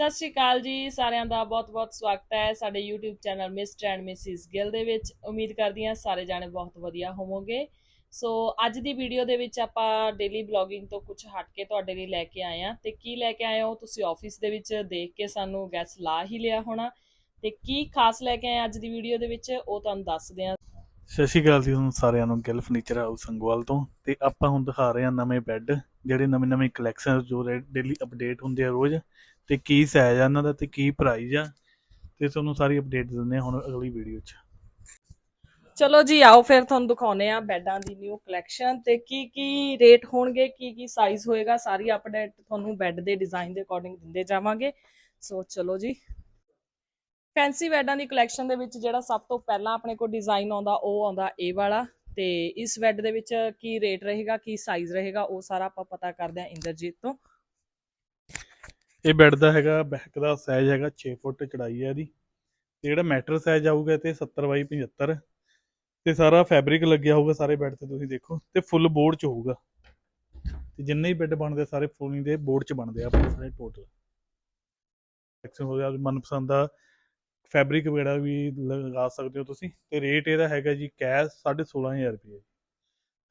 ਸਤਿ ਸ਼੍ਰੀ ਅਕਾਲ ਜੀ, ਸਾਰਿਆਂ ਦਾ ਬਹੁਤ-ਬਹੁਤ ਸਵਾਗਤ ਹੈ ਸਾਡੇ YouTube channel Mr and Mrs Gill ਦੇ ਵਿੱਚ। ਉਮੀਦ ਕਰਦੀ ਹਾਂ ਸਾਰੇ ਜਾਣੇ ਬਹੁਤ ਵਧੀਆ ਹੋਵੋਗੇ। ਸੋ ਅੱਜ ਦੀ ਵੀਡੀਓ ਦੇ ਵਿੱਚ ਆਪਾਂ ਡੇਲੀ ਬਲੌਗਿੰਗ ਤੋਂ ਕੁਝ ਹਟ ਕੇ ਤੁਹਾਡੇ ਲਈ ਲੈ ਕੇ ਆਏ ਹਾਂ। ਤੇ ਕੀ ਲੈ ਕੇ ਆਏ ਹੋ? ਤੁਸੀਂ ਆਫਿਸ ਦੇ ਵਿੱਚ ਦੇਖ ਕੇ ਸਾਨੂੰ ਗੈਸ ਲਾ ਹੀ ਲਿਆ ਹੋਣਾ। ਤੇ ਕੀ ਖਾਸ ਲੈ ਕੇ ਆਏ ਅੱਜ ਦੀ ਵੀਡੀਓ ਦੇ ਵਿੱਚ, ਉਹ ਤੁਹਾਨੂੰ ਦੱਸਦੇ ਹਾਂ। ਸਤਿ ਸ਼੍ਰੀ ਅਕਾਲ ਜੀ ਤੁਹਾਨੂੰ ਸਾਰਿਆਂ ਨੂੰ ਗਿੱਲ ਫਰਨੀਚਰ ਹਾਊਸ ਸੰਗਵਾਲ ਤੋਂ। ਤੇ ਆਪਾਂ ਹੁਣ ਦਿਖਾ ਰਹੇ ਹਾਂ ਨਵੇਂ ਬੈੱਡ ਜਿਹੜੇ ਨਵੇਂ ਨਵੇਂ ਕਲੈਕਸ਼ਨ ਜੋ ਡੇਲੀ ਅਪਡੇਟ ਹੁੰਦੇ ਆ ਰੋਜ਼। ਤੇ ਕੀ ਸਾਈਜ਼ ਆ ਇਹਨਾਂ ਦਾ ਤੇ ਕੀ ਪ੍ਰਾਈਸ ਆ, ਤੇ ਤੁਹਾਨੂੰ ਸਾਰੀ ਅਪਡੇਟ ਦਿੰਦੇ ਹਾਂ ਹੁਣ ਅਗਲੀ ਵੀਡੀਓ 'ਚ। ਚਲੋ ਜੀ, ਆਓ ਫਿਰ ਤੁਹਾਨੂੰ ਦਿਖਾਉਨੇ ਆ ਬੈੱਡਾਂ ਦੀ ਨਿਊ ਕਲੈਕਸ਼ਨ ਤੇ ਕੀ ਕੀ ਰੇਟ ਹੋਣਗੇ, ਕੀ ਕੀ ਸਾਈਜ਼ ਹੋਏਗਾ, ਸਾਰੀ ਅਪਡੇਟ ਤੁਹਾਨੂੰ ਬੈੱਡ ਦੇ ਡਿਜ਼ਾਈਨ ਦੇ ਅਕੋਰਡਿੰਗ ਦਿੰਦੇ ਜਾਵਾਂਗੇ। ਸੋ ਚਲੋ ਜੀ ਫੈਂਸੀ ਬੈੱਡਾਂ ਦੀ ਕਲੈਕਸ਼ਨ ਦੇ ਵਿੱਚ ਜਿਹੜਾ ਸਭ ਤੋਂ ਪਹਿਲਾਂ ਆਪਣੇ ਕੋਲ ਡਿਜ਼ਾਈਨ ਆਉਂਦਾ, ਉਹ ਆਉਂਦਾ ਇਹ ਵਾਲਾ। ਤੇ ਇਸ ਬੈੱਡ ਦੇ ਵਿੱਚ ਕੀ ਰੇਟ ਰਹੇਗਾ, ਕੀ ਸਾਈਜ਼ ਰਹੇਗਾ, ਉਹ ਸਾਰਾ ਆਪਾਂ ਪਤਾ ਕਰਦੇ ਹਾਂ ਇੰਦਰਜੀਤ ਤੋਂ। ਇਹ ਬੈੱਡ ਦਾ ਹੈਗਾ ਬੈਕ ਦਾ ਸਾਈਜ਼ ਹੈਗਾ 6 ਫੁੱਟ ਚੜਾਈ ਹੈ ਇਹਦੀ ਤੇ ਜਿਹੜਾ ਮੈਟਰ ਸਾਈਜ਼ ਆਊਗਾ ਤੇ 70 ਬਾਈ 75 ਤੇ ਸਾਰਾ ਫੈਬਰਿਕ ਲੱਗਿਆ ਹੋਊਗਾ ਸਾਰੇ ਬੈੱਡ ਤੇ ਤੁਸੀਂ ਦੇਖੋ ਤੇ ਫੁੱਲ ਬੋਰਡ ਚ ਹੋਊਗਾ। ਤੇ ਜਿੰਨੇ ਹੀ ਬੈੱਡ ਬਣਦੇ ਸਾਰੇ ਫੁੱਲੀ ਦੇ ਬੋਰਡ ਚ ਬਣਦੇ ਆ ਆਪਣੇ ਸਾਰੇ ਟੋਟਲ ਐਕਸ਼ਨ ਹੋ ਗਿਆ, ਮਨਪਸੰਦ ਦਾ ਫੈਬਰਿਕ ਵਗੈਰਾ ਵੀ ਲਗਾ ਸਕਦੇ ਹੋ ਤੁਸੀਂ। ਤੇ ਰੇਟ ਇਹਦਾ ਹੈਗਾ ਜੀ ਕੈਸ਼ 16500 ਰੁਪਏ।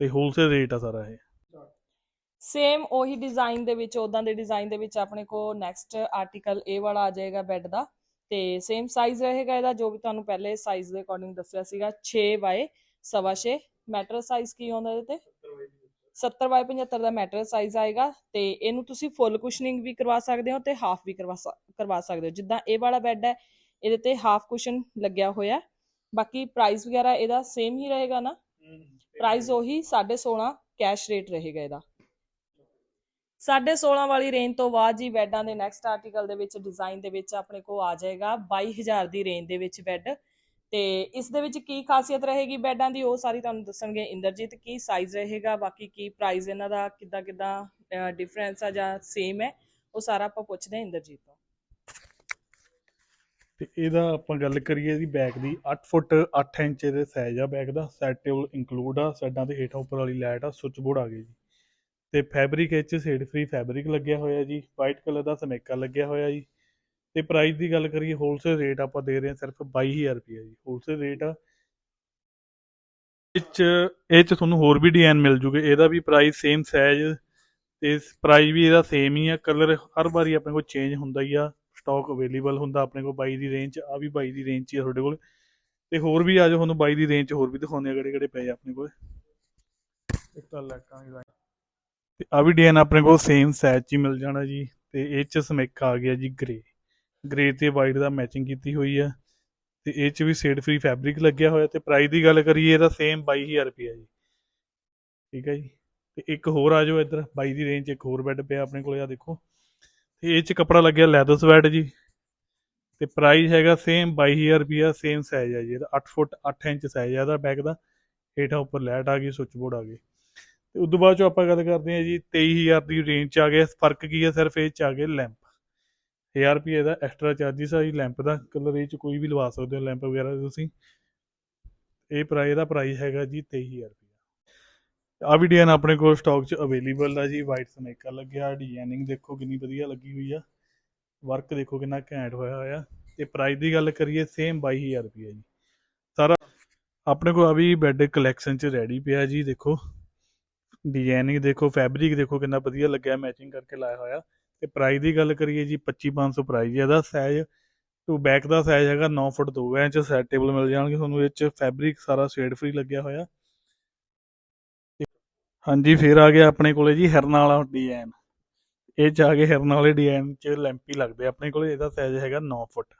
ਤੇ ਹੋਲਸੇਲ ਰੇਟ ਆ ਸਾਰਾ ਇਹ। ਸੇਮ ਉਹੀ ਡਿਜ਼ਾਈਨ ਦੇ ਵਿੱਚ ਉਦਾਂ ਦੇ ਡਿਜ਼ਾਈਨ ਦੇ ਵਿੱਚ ਆਪਣੇ ਕੋਲ ਨੈਕਸਟ ਆਰਟੀਕਲ ਇਹ ਵਾਲਾ ਆ ਜਾਏਗਾ ਬੈੱਡ ਦਾ ਤੇ ਸੇਮ ਸਾਈਜ਼ ਰਹੇਗਾ ਇਹਦਾ ਜੋ ਵੀ ਤੁਹਾਨੂੰ ਪਹਿਲੇ ਸਾਈਜ਼ ਦੇ ਅਕੋਰਡਿੰਗ ਦੱਸਿਆ ਸੀਗਾ 6 ਬਾਏ ਸਵਾ 6 ਮੈਟਰ ਸਾਈਜ਼ ਕੀ ਆਉਂਦਾ ਇਹਦੇ ਤੇ? 70 ਬਾਏ 75 ਦਾ ਮੈਟਰ ਸਾਈਜ਼ ਆਏਗਾ ਤੇ ਇਹਨੂੰ ਤੁਸੀਂ ਫੁੱਲ ਕੁਸ਼ਨਿੰਗ ਵੀ ਕਰਵਾ ਸਕਦੇ ਹੋ ਤੇ ਹਾਫ ਵੀ ਕਰਵਾ ਕਰਵਾ ਸਕਦੇ ਹੋ। ਜਿੱਦਾਂ ਇਹ ਵਾਲਾ ਬੈੱਡ ਹੈ ਇਹਦੇ ਤੇ ਹਾਫ ਕੁਸ਼ਨ ਲੱਗਿਆ ਹੋਇਆ। ਬਾਕੀ ਪ੍ਰਾਈਸ ਵਗੈਰਾ ਇਹਦਾ ਸੇਮ ਹੀ ਰਹੇਗਾ ਨਾ? ਪ੍ਰਾਈਸ ਉਹੀ 16.5 ਕੈਸ਼ ਰੇਟ ਰਹੇਗਾ ਇਹਦਾ। 16.5 ਵਾਲੀ ਰੇਂਜ ਤੋਂ ਬਾਅਦ ਜੀ ਬੈੱਡਾਂ ਦੇ ਨੈਕਸਟ ਆਰਟੀਕਲ ਦੇ ਵਿੱਚ ਡਿਜ਼ਾਈਨ ਦੇ ਵਿੱਚ ਆਪਣੇ ਕੋਲ ਆ ਜਾਏਗਾ 22000 ਦੀ ਰੇਂਜ ਦੇ ਵਿੱਚ ਬੈੱਡ ਤੇ ਇਸ ਦੇ ਵਿੱਚ ਕੀ ਖਾਸੀਅਤ ਰਹੇਗੀ ਬੈੱਡਾਂ ਦੀ? ਉਹ ਸਾਰੀ ਤੁਹਾਨੂੰ ਦੱਸਣਗੇ। ਇੰਦਰਜੀਤ, ਕੀ ਸਾਈਜ਼ ਰਹੇਗਾ? ਬਾਕੀ ਕੀ ਪ੍ਰਾਈਸ ਇਹਨਾਂ ਦਾ? ਕਿੱਦਾਂ ਕਿੱਦਾਂ ਡਿਫਰੈਂਸ ਆ ਜਾਂ ਸੇਮ ਹੈ? ਉਹ ਸਾਰਾ ਆਪਾਂ ਪੁੱਛਦੇ ਹਾਂ ਇੰਦਰਜੀਤ ਤੋਂ। ਤੇ ਇਹਦਾ ਆਪਾਂ ਗੱਲ ਕਰੀਏ ਇਹਦੀ ਬੈਕ ਦੀ। 8 ਫੁੱਟ 8 ਇੰਚ ਦੇ ਸਾਈਜ਼ ਆ ਬੈਕ ਦਾ। ਸੈਟ ਟੇਬਲ ਇਨਕਲੂਡ ਆ। ਸਾਈਡਾਂ ਤੇ ਹੇਠਾਂ ਉੱਪਰ ਵਾਲੀ ਲਾਈਟ ਆ। ਸੁੱਚ ਬੋਰਡ ਆ ਗਈ ਜੀ। ਤੇ ਫੈਬਰਿਕ ਇਹ 'ਚ ਸ਼ੇਡ ਫ੍ਰੀ ਫੈਬਰਿਕ ਲੱਗਿਆ ਹੋਇਆ ਜੀ ਵਾਈਟ ਕਲਰ ਦਾ ਸਮੇਕਾ ਲੱਗਿਆ ਹੋਇਆ ਜੀ। ਤੇ ਪ੍ਰਾਈਸ ਦੀ ਗੱਲ ਕਰੀਏ ਹੋਲਸੇਲ ਰੇਟ ਆਪਾਂ ਦੇ ਰਹੇ ਹਾਂ ਸਿਰਫ 22000 ਰੁਪਏ ਜੀ। ਹੋਲਸੇਲ ਰੇਟ ਆ। ਇਹ 'ਚ ਇਹ 'ਚ ਤੁਹਾਨੂੰ ਹੋਰ ਵੀ ਡਿਜ਼ਾਈਨ ਮਿਲ ਜੂਗੇ। ਇਹਦਾ ਵੀ ਪ੍ਰਾਈਸ ਸੇਮ ਸਾਈਜ਼ ਤੇ ਪ੍ਰਾਈਸ ਵੀ ਇਹਦਾ ਸੇਮ ਹੀ ਆ। ਕਲਰ ਹਰ ਵਾਰੀ ਆਪਣੇ ਕੋਲ ਚੇਂਜ ਹੁੰਦਾ ਹੀ ਆ। ਸਟਾਕ ਅਵੇਲੇਬਲ ਹੁੰਦਾ ਆਪਣੇ ਕੋਲ 22 ਦੀ ਰੇਂਜ 'ਚ ਆ ਵੀ 22 ਦੀ ਰੇਂਜ ਹੀ ਆ ਤੁਹਾਡੇ ਕੋਲ। ਤੇ ਹੋਰ ਵੀ ਆ ਜਾਓ, ਤੁਹਾਨੂੰ 22 ਦੀ ਰੇਂਜ ਹੋਰ ਵੀ ਦਿਖਾਉਂਦੇ ਆ ਕਿਹੜੇ ਕਿਹੜੇ ਪਏ ਆ ਆਪਣੇ ਕੋਲ। ਇੱਕ ਤਾਂ ਲੈਕਾਂ ਦੀ। ਤੇ ਆ ਵੀ ਡਿਜ਼ਾਈਨ ਆਪਣੇ ਕੋਲ ਸੇਮ ਸਾਈਜ਼ 'ਚ ਹੀ ਮਿਲ ਜਾਣਾ ਜੀ, ਤੇ ਇਹ 'ਚ ਸਮੇਕ ਆ ਗਿਆ ਜੀ ਗ੍ਰੇ ਗ੍ਰੇ ਤੇ ਵਾਈਟ ਦਾ ਮੈਚਿੰਗ ਕੀਤੀ ਹੋਈ ਆ, ਤੇ ਇਹ 'ਚ ਵੀ ਸ਼ੇਡ ਫ੍ਰੀ ਫੈਬਰਿਕ ਲੱਗਿਆ ਹੋਇਆ, ਤੇ ਪ੍ਰਾਈਸ ਦੀ ਗੱਲ ਕਰੀਏ ਇਹਦਾ ਸੇਮ 22000 ਰੁਪਏ ਜੀ। ਠੀਕ ਹੈ ਜੀ? ਤੇ ਇੱਕ ਹੋਰ ਆ ਜਾਓ ਇੱਧਰ 22 ਦੀ ਰੇਂਜ ਇੱਕ ਹੋਰ ਬੈੱਡ ਪਿਆ ਆਪਣੇ ਕੋਲ ਆ ਦੇਖੋ। ਤੇ ਇਹ 'ਚ ਕੱਪੜਾ ਲੱਗਿਆ ਲੈਦਰ ਸਵੈਟ ਜੀ, ਤੇ ਪ੍ਰਾਈਸ ਹੈਗਾ ਸੇਮ 22000 ਰੁਪਿਆ ਸੇਮ ਸਾਈਜ਼ ਹੈ ਜੀ। ਇਹਦਾ 8 ਫੁੱਟ 8 ਇੰਚ ਸਾਈਜ਼ ਹੈ ਇਹਦਾ ਬੈਗ ਦਾ। ਹੇਠਾਂ ਉੱਪਰ ਲੈਟ ਆ ਗਈ ਸੁੱਚ ਬੋਰਡ ਆ ਗਈ। ਤੇ ਤੋਂ ਬਾਅਦ ਚੋਂ ਆਪਾਂ ਗੱਲ ਕਰਦੇ ਹਾਂ ਜੀ 23000 ਦੀ ਰੇਂਜ 'ਚ ਆ ਗਿਆ। ਫ਼ਰਕ ਕੀ ਹੈ ਸਿਰਫ? ਇਹ 'ਚ ਆ ਗਏ ਲੈਂਪ 1000 ਰੁਪਏ ਦਾ ਐਕਸਟਰਾ ਚਾਰਜਸ ਆ ਜੀ। ਲੈਂਪ ਦਾ ਕਲਰ ਇਹ 'ਚ ਕੋਈ ਵੀ ਲਵਾ ਸਕਦੇ ਹੋ ਲੈਂਪ ਵਗੈਰਾ ਤੁਸੀਂ। ਇਹ ਪ੍ਰਾਈਸ ਦਾ ਪ੍ਰਾਈਸ ਹੈਗਾ ਜੀ 23000 ਰੁਪਏ। ਆ ਵੀ ਡਿਜ਼ਾਈਨ ਆਪਣੇ ਕੋਲ ਸਟਾਕ 'ਚ ਅਵੇਲੇਬਲ ਆ ਜੀ। ਵਾਈਟ ਸਮੇਕਾ ਲੱਗਿਆ ਡਿਜ਼ਾਈਨਿੰਗ ਦੇਖੋ ਕਿੰਨੀ ਵਧੀਆ ਲੱਗੀ ਹੋਈ ਆ। ਵਰਕ ਦੇਖੋ ਕਿੰਨਾ ਘੈਂਟ ਹੋਇਆ ਹੋਇਆ। ਤੇ ਪ੍ਰਾਈਸ ਦੀ ਗੱਲ ਕਰੀਏ ਸੇਮ 22000 ਰੁਪਏ ਜੀ। ਸਾਰਾ ਆਪਣੇ ਕੋਲ ਆ ਵੀ ਬੈੱਡ ਕਲੈਕਸ਼ਨ 'ਚ ਰੈਡੀ ਪਿਆ ਜੀ, ਦੇਖੋ। ਡਿਜ਼ਾਈਨਿੰਗ ਦੇਖੋ ਫੈਬਰਿਕ ਦੇਖੋ ਕਿੰਨਾ ਵਧੀਆ ਲੱਗਿਆ ਮੈਚਿੰਗ ਕਰਕੇ ਲਾਇਆ ਹੋਇਆ। ਤੇ ਪ੍ਰਾਈਸ ਦੀ ਗੱਲ ਕਰੀਏ ਜੀ 2500 ਪ੍ਰਾਈਸ ਹੈ ਇਹਦਾ ਸਾਈਜ਼ ਟੂ ਬੈਕ ਦਾ ਸਾਈਜ਼ ਹੈਗਾ 9 ਫੁੱਟ 2 ਇੰਚ। ਸੈਟ ਟੇਬਲ ਮਿਲ ਜਾਣਗੇ ਤੁਹਾਨੂੰ ਇਹ 'ਚ ਫੈਬਰਿਕ ਸਾਰਾ ਸ਼ੇਡ ਫ੍ਰੀ ਲੱਗਿਆ ਹੋਇਆ। ਹਾਂਜੀ, ਫੇਰ ਆ ਗਿਆ ਆਪਣੇ ਕੋਲੇ ਜੀ ਹਿਰਨ ਵਾਲਾ ਡਿਜ਼ਾਈਨ ਇਹ ਚ ਆ ਗਏ ਹਿਰਨ ਵਾਲੇ ਡਿਜ਼ਾਈਨ ਚ ਲੈਂਪੀ ਲੱਗਦੇ ਆਪਣੇ ਕੋਲੇ। ਇਹਦਾ ਸਾਈਜ਼ ਹੈਗਾ 9 ਫੁੱਟ।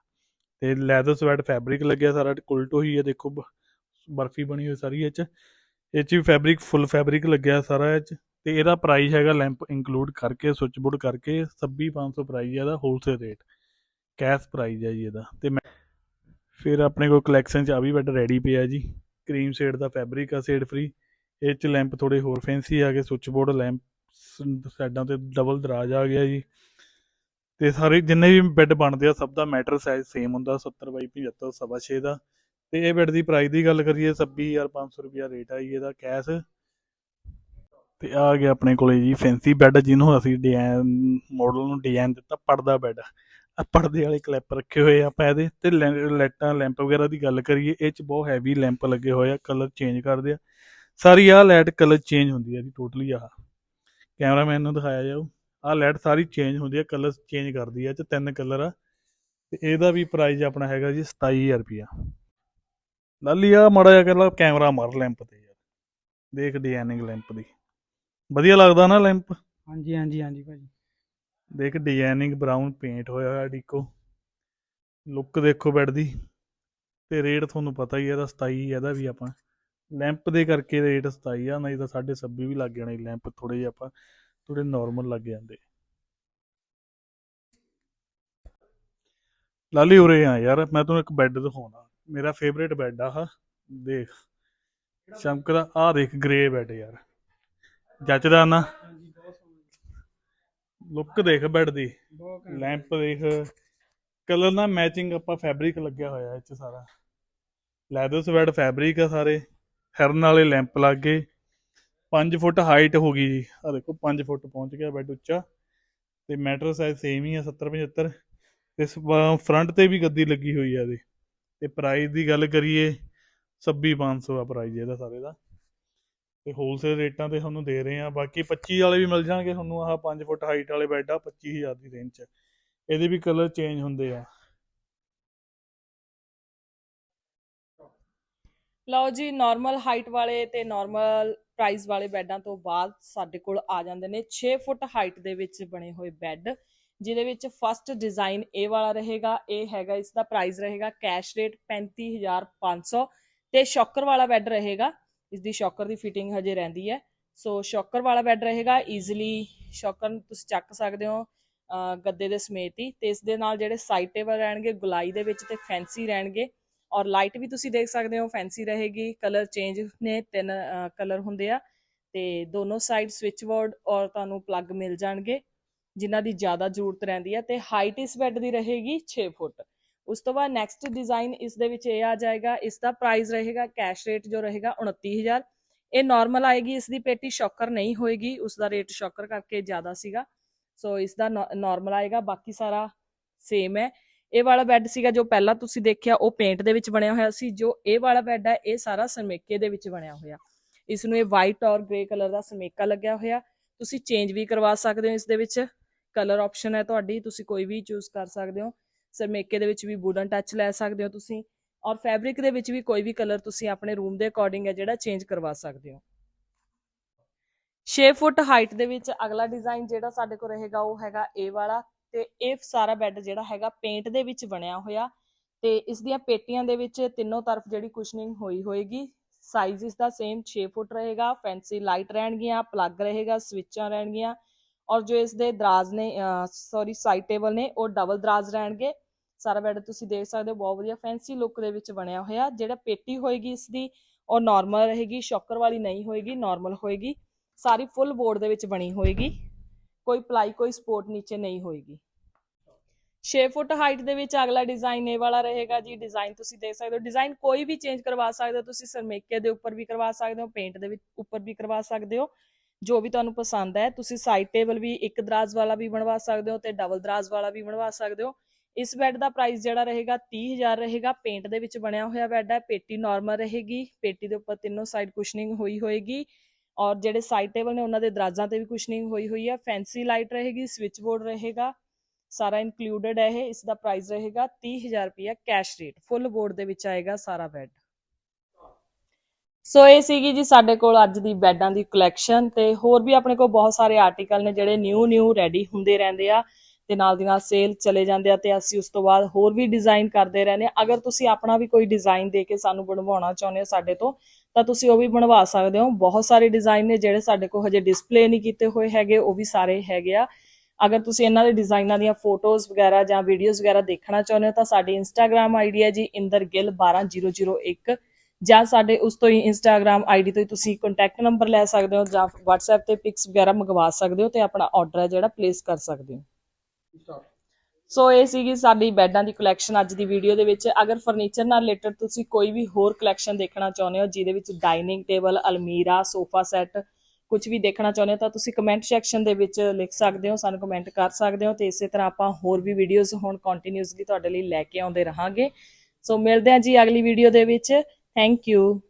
ਤੇ ਲੈਦਰ ਸਵੈਟ ਫੈਬਰਿਕ ਲੱਗਿਆ ਸਾਰਾ। ਕੁਲਟੋ ਹੀ ਹੈ ਦੇਖੋ ਬਰਫੀ ਬਣੀ ਹੋਈ ਸਾਰੀ ਇਹ ਚ। ਇਹ ਚ ਵੀ ਫੈਬਰਿਕ ਫੁੱਲ ਫੈਬਰਿਕ ਲੱਗਿਆ ਸਾਰਾ ਇਹ ਚ। ਤੇ ਇਹਦਾ ਪ੍ਰਾਈਸ ਹੈਗਾ ਲੈਂਪ ਇਨਕਲੂਡ ਕਰਕੇ ਸੁੱਚ ਬੋਰਡ ਕਰਕੇ 26500 ਪ੍ਰਾਈਸ ਹੈ ਇਹਦਾ ਹੋਲਸੇਲ ਰੇਟ ਕੈਸ਼ ਪ੍ਰਾਈਸ ਹੈ ਜੀ ਇਹਦਾ। ਤੇ ਮੈਂ ਫਿਰ ਆਪਣੇ ਕੋਲ ਕਲੈਕਸ਼ਨ ਚ ਆ ਵੀ ਬੈੱਡ ਰੈਡੀ ਪਿਆ ਜੀ। ਕਰੀਮ ਸ਼ੇਡ ਦਾ ਫੈਬਰਿਕ ਆ ਸ਼ੇਡ ਫ੍ਰੀ ਇਹ ਚ ਲੈਂਪ ਥੋੜੇ ਹੋਰ ਫੈਂਸੀ ਆ ਗਏ ਸੁੱਚ ਬੋਰਡ ਲੈਂਪ ਸਾਈਡਾਂ ਤੇ ਡਬਲ ਦਰਾਜ ਆ ਗਿਆ ਜੀ। ਤੇ ਸਾਰੇ ਜਿੰਨੇ ਵੀ ਬੈੱਡ ਬਣਦੇ ਆ, ਸਭ ਦਾ ਮੈਟਰ ਸਾਈਜ਼ ਸੇਮ ਹੁੰਦਾ 70 ਬਾਈ 75 ਸਵਾ 6 ਦਾ। ਤੇ ਇਹ ਬੈੱਡ ਦੀ ਪ੍ਰਾਈਸ ਦੀ ਗੱਲ ਕਰੀਏ 26500 ਰੁਪਿਆ ਰੇਟ ਆ ਜੀ ਇਹਦਾ ਕੈਸ਼ ਤੇ ਆ ਗਿਆ ਆਪਣੇ ਕੋਲੇ ਜੀ ਫੈਂਸੀ ਬੈੱਡ ਜਿਹਨੂੰ ਅਸੀਂ ਡਿਜ਼ਾਈਨ ਮਾਡਲ ਨੂੰ ਡਿਜ਼ਾਈਨ ਦਿੱਤਾ ਪੜਦਾ ਬੈੱਡ ਆਹ ਪਰਦੇ ਵਾਲੇ ਕਲਿੱਪ ਰੱਖੇ ਹੋਏ ਆ ਆਪਾਂ ਇਹਦੇ। ਤੇ ਲਾਈਟਾਂ ਲੈਂਪ ਵਗੈਰਾ ਦੀ ਗੱਲ ਕਰੀਏ, ਇਹ ਚ ਬਹੁਤ ਹੈਵੀ ਲੈਂਪ ਲੱਗੇ ਹੋਏ ਆ ਕਲਰ ਚੇਂਜ ਕਰਦੇ ਆ। ਸਾਰੀ ਆਹ ਲਾਈਟ ਕਲਰ ਚੇਂਜ ਹੁੰਦੀ ਹੈ ਜੀ ਟੋਟਲੀ ਆਹ। ਕੈਮਰਾਮੈਨ ਨੂੰ ਦਿਖਾਇਆ ਜਾਊ। ਆਹ ਲਾਈਟ ਸਾਰੀ ਚੇਂਜ ਹੁੰਦੀ ਹੈ ਕਲਰ ਚੇਂਜ ਕਰਦੀ ਹੈ ਇਹ ਤਿੰਨ ਕਲਰ ਆ। ਤੇ ਇਹਦਾ ਵੀ ਪ੍ਰਾਈਸ ਆਪਣਾ ਹੈਗਾ ਜੀ 27000 ਰੁਪਿਆ ਲਾਲੀ ਆ ਮਾੜਾ ਜਿਹਾ ਕਹਿੰਦਾ ਕੈਮਰਾ ਮਾਰ ਲੈਂਪ ਤੇ ਯਾਰ। ਦੇਖ ਡਿਜ਼ਾਈਨਿੰਗ ਲੈਂਪ ਦੀ। ਵਧੀਆ ਲੱਗਦਾ ਨਾ ਲੈਂਪ? ਹਾਂਜੀ ਹਾਂਜੀ ਹਾਂਜੀ ਭਾਜੀ। ਦੇਖ ਡਿਜ਼ਾਈਨਿੰਗ ਬਰਾਊਨ ਪੇਂਟ ਹੋਇਆ ਹੋਇਆ ਡੀਕੋ। ਲੁੱਕ ਦੇਖੋ ਬੈੱਡ ਦੀ। ਤੇ ਰੇਟ ਤੁਹਾਨੂੰ ਪਤਾ ਹੀ ਹੈ ਇਹਦਾ 27 ਇਹਦਾ ਵੀ ਆਪਾਂ ਲੈਂਪ ਦੇ ਕਰਕੇ ਰੇਟ 27 ਆ ਨਹੀਂ ਤਾਂ 26 ਵੀ ਲੱਗ ਜਾਣੇ ਲੈਂਪ ਥੋੜੇ ਜਿਹਾ ਆਪਾਂ ਥੋੜੇ ਨਾਰਮਲ ਲੱਗ ਜਾਂਦੇ। ਲਾਲੀ ਉਰੇ ਆ ਯਾਰ ਮੈਂ ਤੁਹਾਨੂੰ ਇੱਕ ਬੈੱਡ ਦਿਖਾਉਣਾ। ਮੇਰਾ ਫੇਵਰੇਟ ਬੈੱਡ ਆ ਆਹ ਦੇਖ। ਚਮਕਦਾ ਆ ਦੇਖ ਗ੍ਰੇ ਬੈੱਡ ਯਾਰ। ਜੱਚਦਾ ਨਾ। ਲੁੱਕ ਦੇਖ ਬੈੱਡ ਦੀ। ਲੈਂਪ ਦੇਖ। ਕਲਰ ਨਾਲ ਮੈਚਿੰਗ ਆਪਾਂ ਫੈਬਰਿਕ ਲੱਗਿਆ ਹੋਇਆ ਇਹ ਚ ਸਾਰਾ। ਲੈਦਰ ਸਵੈਡ ਫੈਬਰਿਕ ਆ ਸਾਰੇ। ਹਰਨ ਵਾਲੇ ਲੈਂਪ ਲੱਗ। ਗਏ 5 ਫੁੱਟ ਹਾਈਟ ਹੋ ਗਈ ਜੀ। ਆ ਦੇਖੋ 5 ਫੁੱਟ ਪਹੁੰਚ ਗਿਆ ਬੈੱਡ ਉੱਚਾ। ਤੇ ਮੈਟਰ ਸਾਈਜ਼ ਸੇਮ ਹੀ ਆ 70 75 ਤੇ ਫਰੰਟ ਤੇ ਵੀ ਗੱਦੀ ਲੱਗੀ ਹੋਈ ਆ ਇਹਦੇ। ਤੇ ਪ੍ਰਾਈਸ ਦੀ ਗੱਲ ਕਰੀਏ 26500 ਆ ਪ੍ਰਾਈਸ ਇਹਦਾ ਸਾਰੇ ਦਾ। ਤੇ ਹੋਲਸੇਲ ਰੇਟਾਂ ਤੇ ਤੁਹਾਨੂੰ ਦੇ ਰਹੇ ਆ ਬਾਕੀ 25 ਵਾਲੇ ਵੀ ਮਿਲ ਜਾਣਗੇ ਤੁਹਾਨੂੰ ਆਹ 5 ਫੁੱਟ ਹਾਈਟ ਵਾਲੇ ਬੈੱਡ ਆ 25000 ਦੀ ਰੇਂਜ 'ਚ ਇਹਦੇ ਵੀ ਕਲਰ ਚੇਂਜ ਹੁੰਦੇ ਆ। ਲਓ ਜੀ ਨਾਰਮਲ ਹਾਈਟ ਵਾਲੇ ਤੇ ਨਾਰਮਲ ਪ੍ਰਾਈਸ ਵਾਲੇ ਬੈੱਡਾਂ ਤੋਂ ਬਾਅਦ ਸਾਡੇ ਕੋਲ ਆ ਜਾਂਦੇ ਨੇ 6 ਫੁੱਟ ਹਾਈਟ ਦੇ ਵਿੱਚ ਬਣੇ ਹੋਏ ਬੈੱਡ ਜਿਹਦੇ ਵਿੱਚ ਫਸਟ ਡਿਜ਼ਾਈਨ ਇਹ ਵਾਲਾ ਰਹੇਗਾ ਇਹ ਹੈਗਾ ਇਸ ਦਾ ਪ੍ਰਾਈਸ ਰਹੇਗਾ ਕੈਸ਼ ਰੇਟ 35500 ਤੇ ਸ਼ੌਕਰ ਵਾਲਾ ਬੈੱਡ ਰਹੇਗਾ ਇਸ ਦੀ ਸ਼ੌਕਰ ਦੀ ਫਿਟਿੰਗ ਹਜੇ ਰਹਿੰਦੀ ਹੈ। ਸੋ ਸ਼ੌਕਰ ਵਾਲਾ ਬੈੱਡ ਰਹੇਗਾ ਈਜ਼ੀਲੀ ਸ਼ੌਕਰ ਤੁਸੀਂ ਚੱਕ ਸਕਦੇ ਹੋ ਗੱਦੇ ਦੇ ਸਮੇਤ ਹੀ ਤੇ ਇਸ ਦੇ ਨਾਲ ਜਿਹੜੇ ਸਾਈਡ ਟੇਬਲ ਰਹਿਣਗੇ, ਗੁਲਾਈ ਦੇ ਵਿੱਚ ਤੇ ਫੈਂਸੀ ਰਹਿਣਗੇ ਔਰ ਲਾਈਟ ਵੀ ਤੁਸੀਂ ਦੇਖ ਸਕਦੇ ਹੋ ਫੈਂਸੀ ਰਹੇਗੀ ਕਲਰ ਚੇਂਜ ਨੇ ਤਿੰਨ ਕਲਰ ਹੁੰਦੇ ਆ ਤੇ ਦੋਨੋਂ ਸਾਈਡ ਸਵਿਚ ਬੋਰਡ ਔਰ ਤੁਹਾਨੂੰ ਪਲੱਗ ਮਿਲ ਜਾਣਗੇ। ਜਿਨ੍ਹਾਂ ਦੀ ਜ਼ਿਆਦਾ ਜ਼ਰੂਰਤ ਰਹਿੰਦੀ ਹੈ ਤੇ ਹਾਈਟ ਇਸ ਬੈੱਡ ਦੀ ਰਹੇਗੀ 6 ਫੁੱਟ। ਉਸ ਤੋਂ ਬਾਅਦ ਨੈਕਸਟ ਡਿਜ਼ਾਈਨ ਇਸ ਦੇ ਵਿੱਚ ਇਹ ਆ ਜਾਏਗਾ, ਇਸ ਦਾ ਪ੍ਰਾਈਸ ਰਹੇਗਾ ਕੈਸ਼ ਰੇਟ ਜੋ ਰਹੇਗਾ 29000 ਇਹ ਨਾਰਮਲ ਆਏਗੀ, ਇਸ ਦੀ ਪੇਟੀ ਸ਼ੌਕਰ ਨਹੀਂ ਹੋਏਗੀ, ਉਸ ਦਾ ਰੇਟ ਸ਼ੌਕਰ ਕਰਕੇ ਜ਼ਿਆਦਾ ਸੀਗਾ। ਸੋ ਇਸ ਦਾ ਨਾਰਮਲ ਆਏਗਾ, ਬਾਕੀ ਸਾਰਾ ਸੇਮ ਹੈ। ਇਹ ਵਾਲਾ ਬੈੱਡ ਸੀਗਾ ਜੋ ਪਹਿਲਾਂ ਤੁਸੀਂ ਦੇਖਿਆ, ਉਹ ਪੇਂਟ ਦੇ ਵਿੱਚ ਬਣਿਆ ਹੋਇਆ ਸੀ। ਜੋ ਇਹ ਵਾਲਾ ਬੈੱਡ ਹੈ, ਇਹ ਸਾਰਾ ਸਰਮੇਕੇ ਦੇ ਵਿੱਚ ਬਣਿਆ ਹੋਇਆ। ਇਸ ਨੂੰ ਇਹ ਵਾਈਟ ਔਰ ਗ੍ਰੇ ਕਲਰ ਦਾ ਸਰਮੇਕਾ ਲੱਗਿਆ ਹੋਇਆ। ਤੁਸੀਂ ਚੇਂਜ ਵੀ ਕਰਵਾ ਸਕਦੇ ਹੋ ਇਸ ਦੇ ਵਿੱਚ। ਕਲਰ ਆਪਸ਼ਨ ਹੈ ਤੁਹਾਡੀ, ਤੁਸੀਂ ਕੋਈ ਵੀ ਚੂਜ਼ ਕਰ ਸਕਦੇ ਹੋ। ਸਰਮੇਕੇ ਦੇ ਵਿੱਚ ਵੀ ਵੁਡਨ ਟੱਚ ਲੈ ਸਕਦੇ ਹੋ ਤੁਸੀਂ ਔਰ ਫੈਬਰਿਕ ਦੇ ਵਿੱਚ ਵੀ ਕੋਈ ਵੀ ਕਲਰ ਤੁਸੀਂ ਆਪਣੇ ਰੂਮ ਦੇ ਅਕੋਰਡਿੰਗ ਹੈ ਜਿਹੜਾ ਚੇਂਜ ਕਰਵਾ ਸਕਦੇ ਹੋ। 6 ਫੁੱਟ ਹਾਈਟ ਦੇ ਵਿੱਚ ਅਗਲਾ ਡਿਜ਼ਾਈਨ ਜਿਹੜਾ ਸਾਡੇ ਕੋਲ ਰਹੇਗਾ ਉਹ ਹੈਗਾ ਇਹ ਵਾਲਾ ਤੇ ਇਹ ਸਾਰਾ ਬੈੱਡ ਜਿਹੜਾ ਹੈਗਾ ਪੇਂਟ ਦੇ ਵਿੱਚ ਬਣਿਆ ਹੋਇਆ ਤੇ ਇਸ ਦੀਆਂ ਪੇਟੀਆਂ ਦੇ ਵਿੱਚ ਤਿੰਨੋਂ ਤਰਫ ਜਿਹੜੀ ਕੁਸ਼ਨਿੰਗ ਹੋਈ ਹੋਏਗੀ। ਸਾਈਜ਼ ਇਸ ਦਾ ਸੇਮ 6 ਫੁੱਟ ਰਹੇਗਾ ਫੈਂਸੀ ਲਾਈਟ ਰਹਿਣਗੀਆਂ ਪਲੱਗ ਰਹੇਗਾ ਸਵਿਚਾਂ ਰਹਿਣਗੀਆਂ ਔਰ ਜੋ ਇਸ ਦੇ ਦਰਾਜ਼ ਨੇ ਸੌਰੀ ਸਾਈਡ ਟੇਬਲ ਨੇ, ਉਹ ਡਬਲ ਦਰਾਜ਼ ਰਹਿਣਗੇ। ਸਾਰਾ ਬੈੱਡ ਤੁਸੀਂ ਦੇਖ ਸਕਦੇ ਹੋ, ਬਹੁਤ ਵਧੀਆ ਫੈਂਸੀ ਲੁੱਕ ਦੇ ਵਿੱਚ ਬਣਿਆ ਹੋਇਆ। ਜਿਹੜਾ ਪੇਟੀ ਹੋਏਗੀ ਇਸ ਦੀ ਉਹ ਨਾਰਮਲ ਰਹੇਗੀ, ਸ਼ੌਕਰ ਵਾਲੀ ਨਹੀਂ ਹੋਏਗੀ ਨਾਰਮਲ ਹੋਏਗੀ। ਸਾਰੀ ਫੁੱਲ ਬੋਰਡ ਦੇ ਵਿੱਚ ਬਣੀ ਹੋਏਗੀ। ਕੋਈ ਪਲਾਈ, ਕੋਈ ਸਪੋਰਟ ਨੀਚੇ ਨਹੀਂ ਹੋਏਗੀ। 6 ਫੁੱਟ ਹਾਈਟ ਦੇ ਵਿੱਚ ਅਗਲਾ ਡਿਜ਼ਾਈਨ ਇਹ ਵਾਲਾ ਰਹੇਗਾ ਜੀ। ਡਿਜ਼ਾਈਨ ਤੁਸੀਂ ਦੇਖ ਸਕਦੇ ਹੋ। ਡਿਜ਼ਾਈਨ ਕੋਈ ਵੀ ਚੇਂਜ ਕਰਵਾ ਸਕਦੇ ਹੋ। ਤੁਸੀਂ ਸਰਮੇਕੇ ਦੇ ਉੱਪਰ ਵੀ ਕਰਵਾ ਸਕਦੇ ਹੋ ਪੇਂਟ ਦੇ ਵਿੱਚ ਉੱਪਰ ਵੀ ਕਰਵਾ ਸਕਦੇ ਹੋ। ਜੋ ਵੀ ਤੁਹਾਨੂੰ ਪਸੰਦ ਹੈ, ਤੁਸੀਂ ਸਾਈਡ ਟੇਬਲ ਵੀ ਇੱਕ ਦਰਾਜ਼ ਵਾਲਾ ਵੀ ਬਣਵਾ ਸਕਦੇ ਹੋ ਤੇ ਡਬਲ ਦਰਾਜ਼ ਵਾਲਾ ਵੀ ਬਣਵਾ ਸਕਦੇ ਹੋ। ਇਸ ਬੈੱਡ ਦਾ ਪ੍ਰਾਈਸ ਜਿਹੜਾ ਰਹੇਗਾ 30000 ਰਹੇਗਾ ਪੇਂਟ ਦੇ ਵਿੱਚ ਬਣਿਆ ਹੋਇਆ ਬੈੱਡ ਹੈ, ਪੇਟੀ ਨਾਰਮਲ ਰਹੇਗੀ, ਪੇਟੀ ਦੇ ਉੱਪਰ ਤਿੰਨੋਂ ਸਾਈਡ ਕੁਸ਼ਨਿੰਗ ਹੋਈ ਹੋਏਗੀ ਔਰ ਜਿਹੜੇ ਸਾਈਡ ਟੇਬਲ ਨੇ ਉਹਨਾਂ ਦੇ ਦਰਾਜ਼ਾਂ ਤੇ ਵੀ ਕੁਸ਼ਨਿੰਗ ਹੋਈ ਹੋਈ ਹੈ ਫੈਂਸੀ ਲਾਈਟ ਰਹੇਗੀ ਸਵਿਚ ਬੋਰਡ ਰਹੇਗਾ, ਸਾਰਾ ਇਨਕਲੂਡਡ ਹੈ ਇਹ, ਇਸ ਦਾ ਪ੍ਰਾਈਸ ਰਹੇਗਾ 30000 ਰੁਪਇਆ ਕੈਸ਼ ਰੇਟ ਫੁੱਲ ਬੋਰਡ ਦੇ ਵਿੱਚ ਆਏਗਾ ਸਾਰਾ ਬੈੱਡ ਸੋ ਇਹ ਸੀਗੀ ਜੀ ਸਾਡੇ ਕੋਲ ਅੱਜ ਦੀ ਬੈੱਡਾਂ ਦੀ ਕਲੈਕਸ਼ਨ ਤੇ ਹੋਰ ਵੀ ਆਪਣੇ ਕੋਲ ਬਹੁਤ ਸਾਰੇ ਆਰਟੀਕਲ ਨੇ ਜਿਹੜੇ ਨਿਊ ਨਿਊ ਰੈਡੀ ਹੁੰਦੇ ਰਹਿੰਦੇ ਆ ਤੇ ਨਾਲ ਦੀ ਨਾਲ ਸੇਲ ਚਲੇ ਜਾਂਦੇ ਆ ਤੇ ਅਸੀਂ ਉਸ ਤੋਂ ਬਾਅਦ ਹੋਰ ਵੀ ਡਿਜ਼ਾਈਨ ਕਰਦੇ ਰਹਿੰਦੇ ਆ। ਅਗਰ ਤੁਸੀਂ ਆਪਣਾ ਵੀ ਕੋਈ ਡਿਜ਼ਾਈਨ ਦੇ ਕੇ ਸਾਨੂੰ ਬਣਵਾਉਣਾ ਚਾਹੁੰਦੇ ਹੋ ਸਾਡੇ ਤੋਂ, ਤਾਂ ਤੁਸੀਂ ਉਹ ਵੀ ਬਣਵਾ ਸਕਦੇ ਹੋ। ਬਹੁਤ ਸਾਰੇ ਡਿਜ਼ਾਈਨ ਨੇ ਜਿਹੜੇ ਸਾਡੇ ਕੋਲ ਹਜੇ ਡਿਸਪਲੇ ਨਹੀਂ ਕੀਤੇ ਹੋਏ ਹੈਗੇ, ਉਹ ਵੀ ਸਾਰੇ ਹੈਗੇ ਆ। ਅਗਰ ਤੁਸੀਂ ਇਹਨਾਂ ਦੇ ਡਿਜ਼ਾਈਨਾਂ ਦੀਆਂ ਫੋਟੋਜ਼ ਵਗੈਰਾ ਜਾਂ ਵੀਡੀਓਜ਼ ਵਗੈਰਾ ਦੇਖਣਾ ਚਾਹੁੰਦੇ ਹੋ, ਤਾਂ ਸਾਡੀ ਇੰਸਟਾਗ੍ਰam ਆਈਡੀ ਹੈ ਜੀ ਇੰਦਰ ਇੰਦਰਗਿੱਲ 12001 ਜਾਂ ਸਾਡੇ ਉਸ ਤੋਂ ਹੀ ਇੰਸਟਾਗ੍ਰam ਆਈਡੀ ਤੋਂ ਹੀ ਤੁਸੀਂ ਕੰਟੈਕਟ ਨੰਬਰ ਲੈ ਸਕਦੇ ਹੋ ਜਾਂ WhatsApp ਤੇ ਪਿਕਸ ਵਗੈਰਾ ਮੰਗਵਾ ਸਕਦੇ ਹੋ ਤੇ ਆਪਣਾ ਆਰਡਰ ਹੈ ਜਿਹੜਾ ਪਲੇਸ ਕਰ ਸਕਦੇ ਹੋ। ਸੋ ਇਹ ਸੀਗੀ ਸਾਡੀ ਬੈੱਡਾਂ ਦੀ ਕਲੈਕਸ਼ਨ ਅੱਜ ਦੀ ਵੀਡੀਓ ਦੇ ਵਿੱਚ। ਅਗਰ ਫਰਨੀਚਰ ਨਾਲ ਰਿਲੇਟਡ ਤੁਸੀਂ ਕੋਈ ਵੀ ਹੋਰ ਕਲੈਕਸ਼ਨ ਦੇਖਣਾ ਚਾਹੁੰਦੇ ਹੋ, ਜਿਹਦੇ ਵਿੱਚ ਡਾਈਨਿੰਗ ਟੇਬਲ ਅਲਮੀਰਾ ਸੋਫਾ ਸੈੱਟ ਕੁਝ ਵੀ ਦੇਖਣਾ ਚਾਹੁੰਦੇ ਹੋ, ਤਾਂ ਤੁਸੀਂ ਕਮੈਂਟ ਸੈਕਸ਼ਨ ਦੇ ਵਿੱਚ ਲਿਖ ਸਕਦੇ ਹੋ, ਸਾਨੂੰ ਕਮੈਂਟ ਕਰ ਸਕਦੇ ਹੋ ਤੇ ਇਸੇ ਤਰ੍ਹਾਂ ਆਪਾਂ ਹੋਰ ਵੀ ਵੀਡੀਓਜ਼ ਹੁਣ ਕੰਟੀਨਿਊਸਲੀ ਤੁਹਾਡੇ ਲਈ ਲੈ ਕੇ ਆਉਂਦੇ ਰਹਾਂਗੇ। ਸੋ ਮਿਲਦੇ ਹਾਂ ਜੀ ਅਗਲੀ ਵੀਡੀਓ ਦੇ ਵਿੱਚ। Thank you.